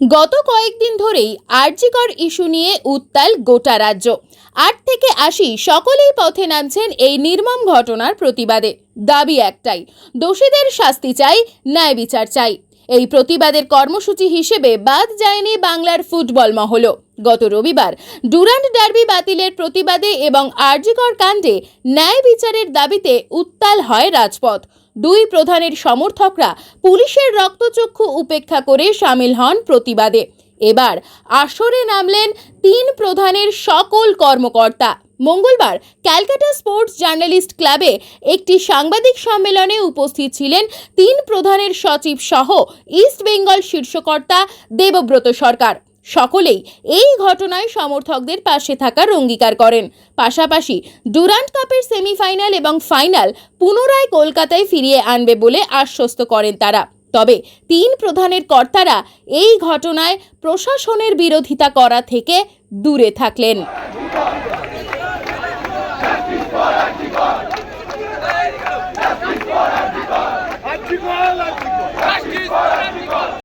গত কয়েকদিন ধরেই আর্জিকর ইস্যু নিয়ে উত্তাল গোটা রাজ্য। আট থেকে আশি সকলেই পথে নামছেন এই নির্মম ঘটনার প্রতিবাদে। দাবি একটাই, দোষীদের শাস্তি চাই, ন্যায় বিচার চাই। এই প্রতিবাদের কর্মসূচি হিসেবে বাদ যায়নি বাংলার ফুটবল মহলও গত রবিবার ডুরান্ড ডার্বি বাতিলের প্রতিবাদে এবং আর্যিকর কাণ্ডে ন্যায় বিচারের দাবিতে উত্তাল হয় রাজপথ। দুই প্রধানের সমর্থকরা পুলিশের রক্তচক্ষু উপেক্ষা করে সামিল হন প্রতিবাদে। এবার আসরে নামলেন তিন প্রধানের সকল কর্মকর্তা। মঙ্গলবার ক্যালকাটা স্পোর্টস জার্নালিস্ট ক্লাবে একটি সাংবাদিক সম্মেলনে উপস্থিত ছিলেন তিন প্রধানের সচিব সহ ইস্ট বেঙ্গল শীর্ষকর্তা দেবব্রত সরকার। সকলেই এই ঘটনায় সমর্থকদের পাশে থাকার অঙ্গীকার করেন। পাশাপাশি ডুরান্ট কাপের সেমিফাইনাল এবং ফাইনাল পুনরায় কলকাতায় ফিরিয়ে আনবে বলে আশ্বস্ত করেন তারা। তবে তিন প্রধানের কর্তারা এই ঘটনায় প্রশাসনের বিরোধিতা করা থেকে দূরে থাকলেন।